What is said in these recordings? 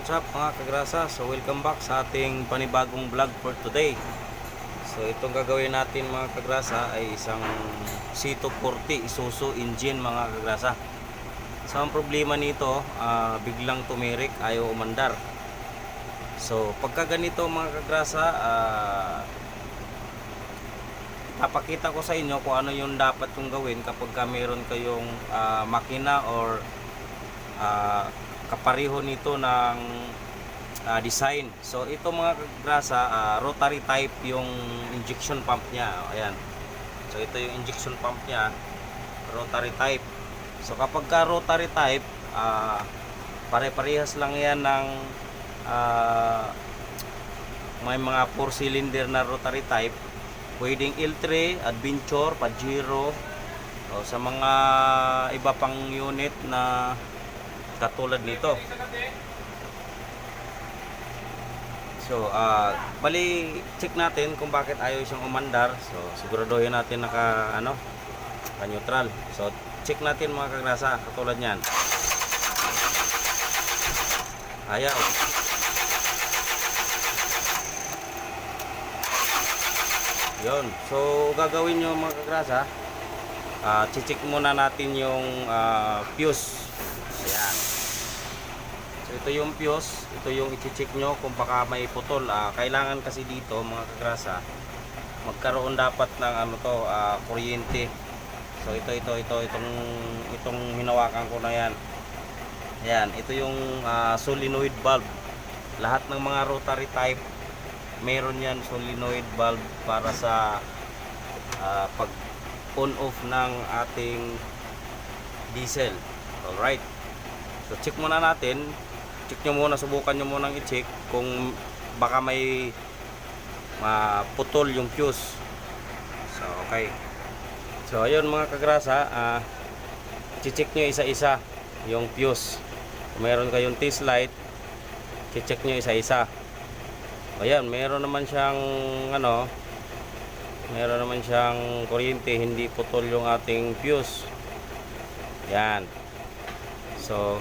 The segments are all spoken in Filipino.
what's up mga kagrasa? So welcome back sa ating panibagong vlog for today. So itong gagawin natin mga kagrasa ay isang C240 Isuzu engine mga kagrasa. So ang problema nito, ah, biglang tumirik, ayaw umandar. So pagka ganito mga kagrasa, ah, papakita ko sa inyo kung ano yung dapat kong gawin kapag ka meron kayong ah, makina or ah, kapareho nito ng ah, design. So ito mga kagrasa, ah, rotary type yung injection pump niya. Ayan. So ito yung injection pump niya, rotary type. So kapag ka rotary type, ah, pare-parehas lang yan ng ah, may mga 4 cylinder na rotary type. Pwedeng L3, Adventure, Pajero, o sa mga iba pang unit na katulad nito. So, ah bali check natin kung bakit ayaw siyang umandar. So, siguraduhin natin naka ano, naka neutral. So, check natin mga kagrasa katulad niyan. Ayaw. Yon. So, gagawin nyo mga kagrasa, ah check muna natin yung ah, fuse. So ito yung fuse, ito yung i-check nyo kung baka may putol. Ah, kailangan kasi dito mga kagrasa, magkaroon dapat ng ano to, ah, kuryente. So ito ito ito itong itong hinawakan ko na yan. Ayan, ito yung ah, solenoid valve. Lahat ng mga rotary type meron yan solenoid valve para sa ah, pag on off ng ating diesel. Alright. So check muna natin. Check nyo muna, subukan nyo muna i-check kung baka may maputol yung fuse. So okay. So ayun mga kagrasa, ah check nyo isa-isa yung fuse. Kung meron kayong test light, check nyo isa-isa. Ayan, meron naman siyang ano, meron naman siyang kuryente, hindi putol yung ating fuse. Yan. So,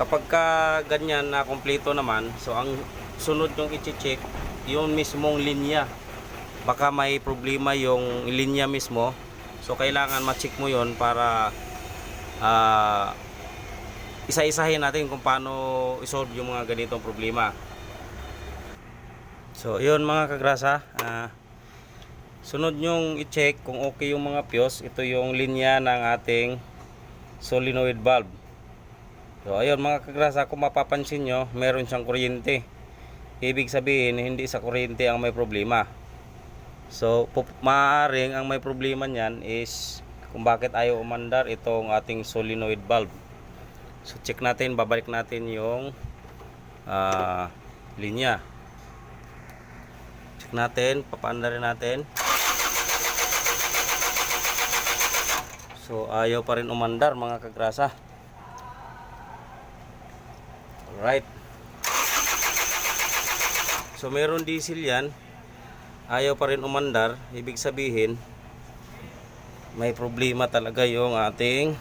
kapag ka ganyan na kompleto naman, so ang sunod yung i-check, yung mismong linya. Baka may problema yung linya mismo. So, kailangan ma-check mo yon para ah, isa-isahin natin kung paano isolve yung mga ganitong problema. So, yun mga kagrasa. ah, sunod nyong i-check kung okay yung mga fuse. Ito yung linya ng ating solenoid valve. So, ayun mga kagrasa, kung mapapansin nyo, meron siyang kuryente. Ibig sabihin, hindi sa kuryente ang may problema. So, maaaring ang may problema niyan is kung bakit ayaw umandar itong ating solenoid valve. So, check natin, babalik natin yung ah, linya. Check natin, papaandarin natin. So ayaw pa rin umandar mga kagrasa. Alright. So meron diesel yan. Ayaw pa rin umandar. Ibig sabihin, may problema talaga yung ating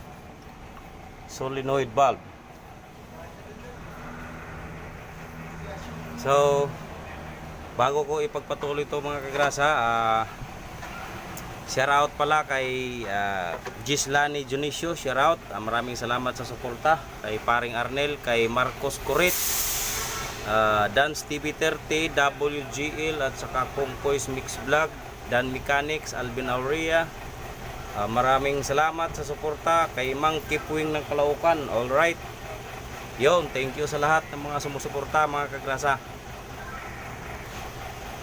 solenoid valve. So, bago ko ipagpatuloy ito mga kagrasa, ah shout out pala kay ah, Gislani Junicio, shout out. Ah, maraming salamat sa suporta kay Paring Arnel, kay Marcos Corit, ah, Dance TV 30, WGL at saka Concoys Mix Vlog, Dan Mechanics, Alvin Aurea. Ah, maraming salamat sa suporta kay Mang Kipuing ng Kalaukan. All right. Yon, thank you sa lahat ng mga sumusuporta mga kagrasa.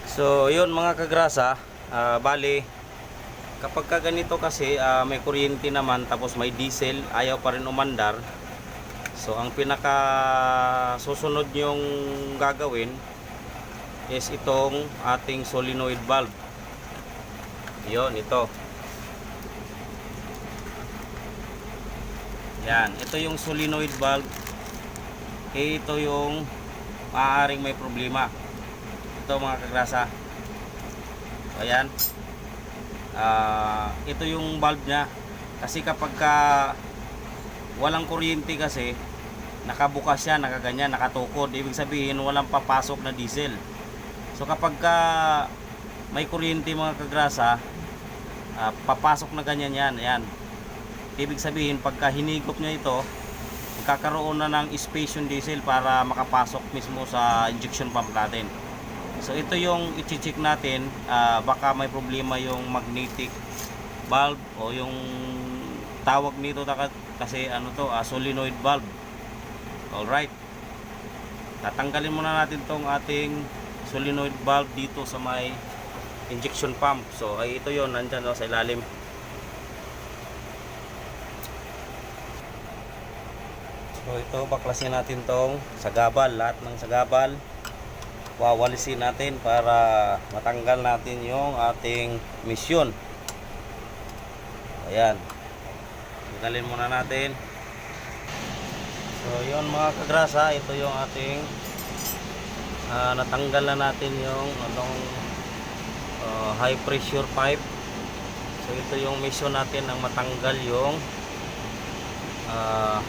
So, yun mga kagrasa, ah, bali, kapag ka ganito kasi ah, may kuryente naman tapos may diesel, ayaw pa rin umandar. So, ang pinaka susunod yung gagawin is itong ating solenoid valve. Yon, ito. Yan, ito yung solenoid valve. Eh, ito yung maaaring may problema ito mga kagrasa ayan Ah, ito yung valve nya kasi kapag ka walang kuryente kasi nakabukas siya, nakaganyan, nakatukod. Ibig sabihin, walang papasok na diesel. So kapag ka may kuryente mga kagrasa, ah, papasok na ganyan yan. Yan. Ibig sabihin, pagka hinigop nyo ito, magkakaroon na ng space yung diesel para makapasok mismo sa injection pump natin. So ito yung i-check natin, ah, baka may problema yung magnetic valve o yung tawag nito kasi ano to, ah, solenoid valve. Alright. Tatanggalin muna natin tong ating solenoid valve dito sa may injection pump. So ay ito yon nandyan no, sa ilalim. So ito baklasin natin tong sagabal, lahat ng sagabal. Wawalisin natin para matanggal natin yung ating misyon. Ayan. Tanggalin muna natin. So yun mga kagrasa, ito yung ating ah, natanggal na natin yung anong ah, high pressure pipe. So ito yung mission natin ng matanggal yung ah,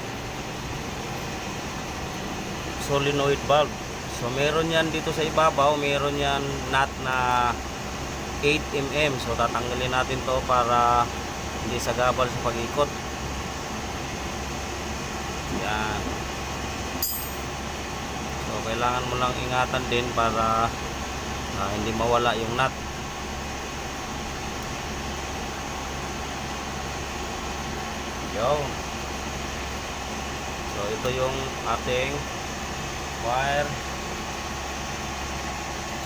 solenoid valve. So meron yan dito sa ibabaw, meron yan nut na 8 mm. So tatanggalin natin to para hindi sagabal sa pag-ikot. Yan. So kailangan mo lang ingatan din para ah, hindi mawala yung nut. Yun. So ito yung ating wire.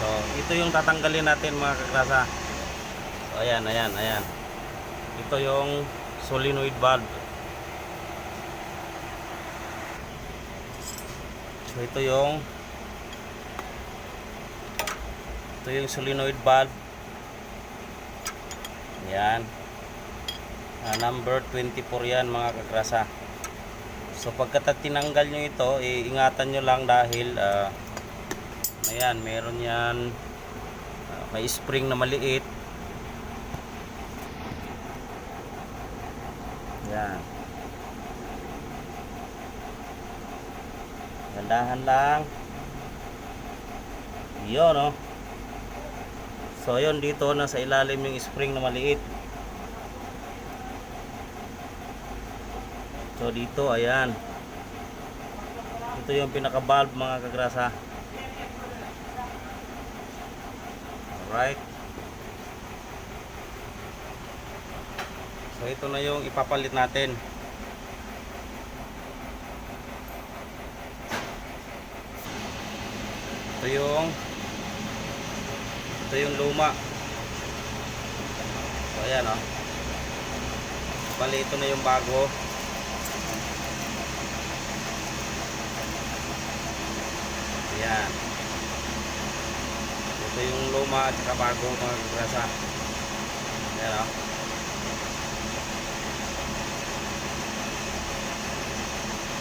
So ito yung tatanggalin natin mga kaklasa. So ayan, ayan, ayan. Ito yung solenoid valve. So ito yung ito yung solenoid valve. Yan. Ah, number 24 yan mga kagrasa. So pagka tinanggal nyo ito, eh, ingatan nyo lang dahil ah, ayan, meron yan ah, may spring na maliit. Yan. Gandahan lang. Yun, oh. So, yun dito, nasa ilalim yung spring na maliit. So, dito, ayan. Ito yung pinaka-valve, mga kagrasa. Alright. So, ito na yung ipapalit natin. Ito yung ito yung luma. So ayan oh. Bali ito na yung bago. Ayan. Ito yung luma at saka bago mga kagrasa. Ayan oh.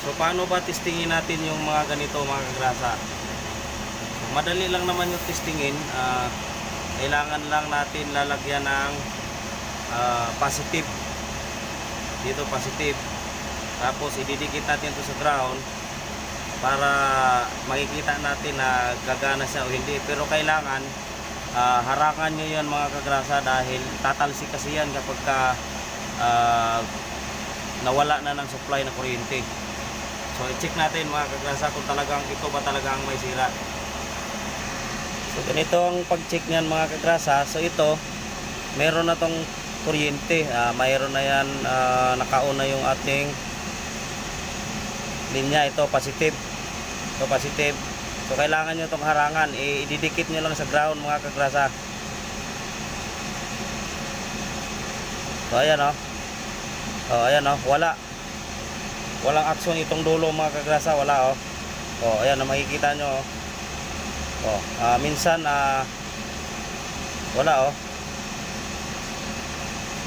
So paano ba testingin natin yung mga ganito mga kagrasa? madali lang naman yung testingin ah, kailangan lang natin lalagyan ng ah, positive dito positive tapos ididikit natin to sa ground para makikita natin na gagana siya o hindi pero kailangan ah, harangan nyo yan mga kagrasa dahil tatalsik kasi yan kapag ka ah, nawala na ng supply ng kuryente so i-check natin mga kagrasa kung talagang ito ba talagang may sira So ganito ang pag-check niyan mga kagrasa. So ito, meron na tong kuryente. Ah, mayroon na yan, ah, nakauna yung ating linya. Ito, positive. Positive. So kailangan nyo itong harangan. Ididikit nyo lang sa ground mga kagrasa. So ayan o. Oh. oh, ayan o. Oh. Wala. Walang action itong dulo mga kagrasa. Wala o. Oh. oh, ayan o. Makikita nyo o. Oh. Oh, ah, minsan ah wala oh.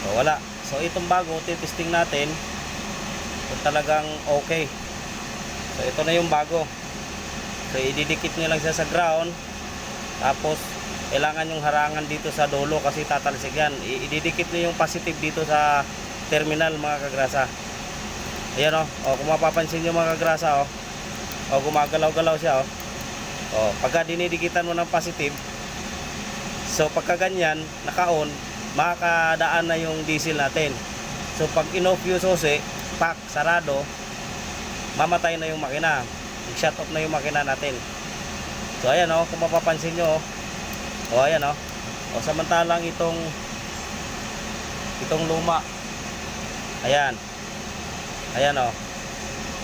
oh. wala. So itong bago titesting natin kung talagang okay. So ito na yung bago. So ididikit niyo lang siya sa ground. Tapos kailangan yung harangan dito sa dulo kasi tatalsik yan. Ididikit niyo yung positive dito sa terminal mga kagrasa. Ayan oh. oh kung mapapansin niyo mga kagrasa oh. O gumagalaw-galaw siya oh. O, pagka dinidikitan mo ng positive, so pagka ganyan, naka-on, makakadaan na yung diesel natin. So pag in-off yung susi, pack, sarado, mamatay na yung makina. Shut off na yung makina natin. So ayan oh, kung mapapansin nyo oh. O ayan oh. O samantalang itong itong luma. Ayan. Ayan oh.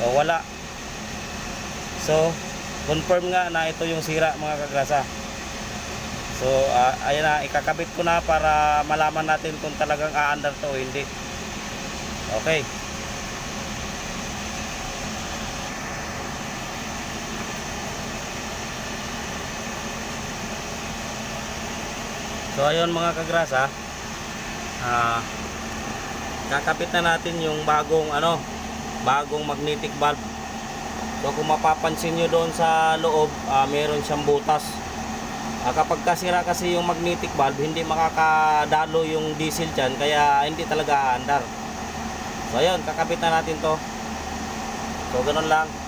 O wala. So confirm nga na ito yung sira mga kagrasa. So ah, ayan na, ikakabit ko na para malaman natin kung talagang aandar to o hindi. Okay. So ayun mga kagrasa, ah kakabit na natin yung bagong ano, bagong magnetic valve. So kung mapapansin nyo doon sa loob, ah, meron siyang butas. Ah, kapag kasira kasi yung magnetic valve, hindi makakadalo yung diesel dyan, kaya hindi talaga aandar. So ayun, kakabit na natin to. So ganun lang.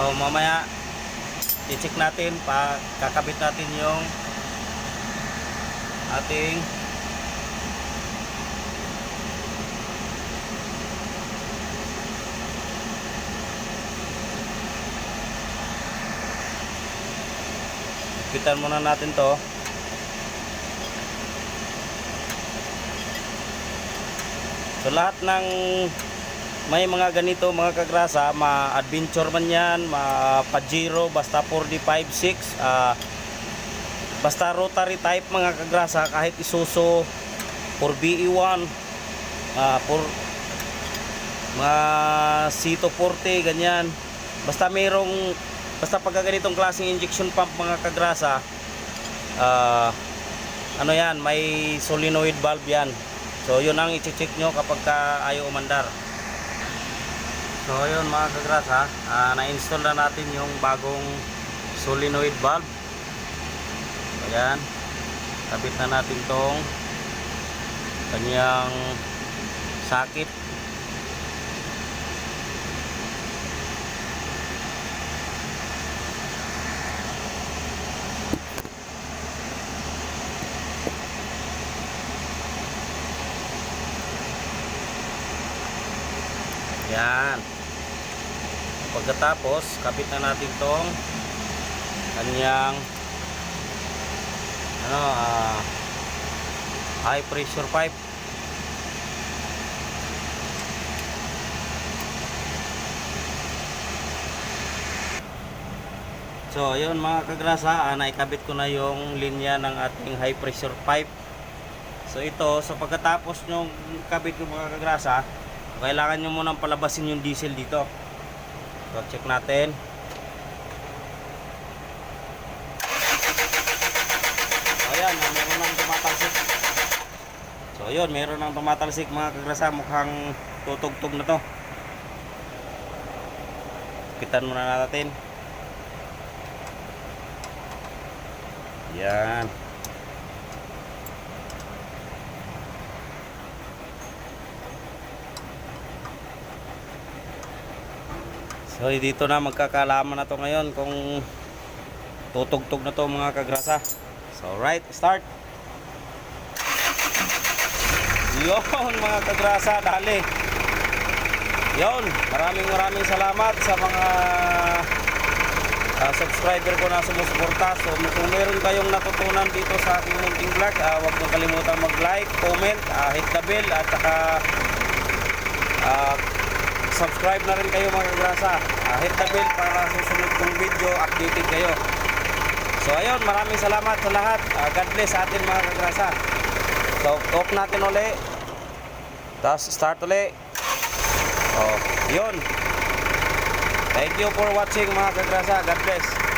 So mamaya i-check natin pa kakabit natin yung ating Pitan muna natin to. So lahat ng may mga ganito mga kagrasa, ma-adventure man yan, ma-pajero, basta 4D56, ah, basta rotary type mga kagrasa, kahit isuso, 4BE1, ah, for mga Sito 40, ganyan. Basta mayroong, basta pagka ganitong klaseng injection pump mga kagrasa, ah, ano yan, may solenoid valve yan. So yun ang i-check nyo kapag ka ayaw umandar. So yun mga kagrasa, ah, na-install na natin yung bagong solenoid valve. Ayan. Kabit na natin tong kanyang sakit. Yan. Pagkatapos, kapit na natin tong kanyang ano, ah, high pressure pipe. So, ayun mga kagrasa, ah, naikabit ko na yung linya ng ating high pressure pipe. So, ito, so pagkatapos nyo kabit yung mga kagrasa, kailangan nyo munang palabasin yung diesel dito. So, check natin. So, ayan, ah, meron nang tumatalsik. So, ayun, meron nang tumatalsik mga kagrasa. Mukhang tutugtog na to. Kitan muna natin. Yan. So dito na magkakalaman na to ngayon kung tutugtog na to mga kagrasa. So right, start. Yon mga kagrasa, dali. Yon, maraming maraming salamat sa mga ah, subscriber ko na sumusuporta. So kung meron kayong natutunan dito sa aking munting vlog, ah, huwag niyong kalimutan mag-like, comment, ah, hit the bell at saka ah, subscribe na rin kayo mga kagrasa. Ah, hit the bell para susunod kong video, updated kayo. So ayun, maraming salamat sa lahat. Ah, God bless sa atin mga kagrasa. So off natin uli. Tapos start uli. Oh, yun. Thank you for watching mga kagrasa. God bless.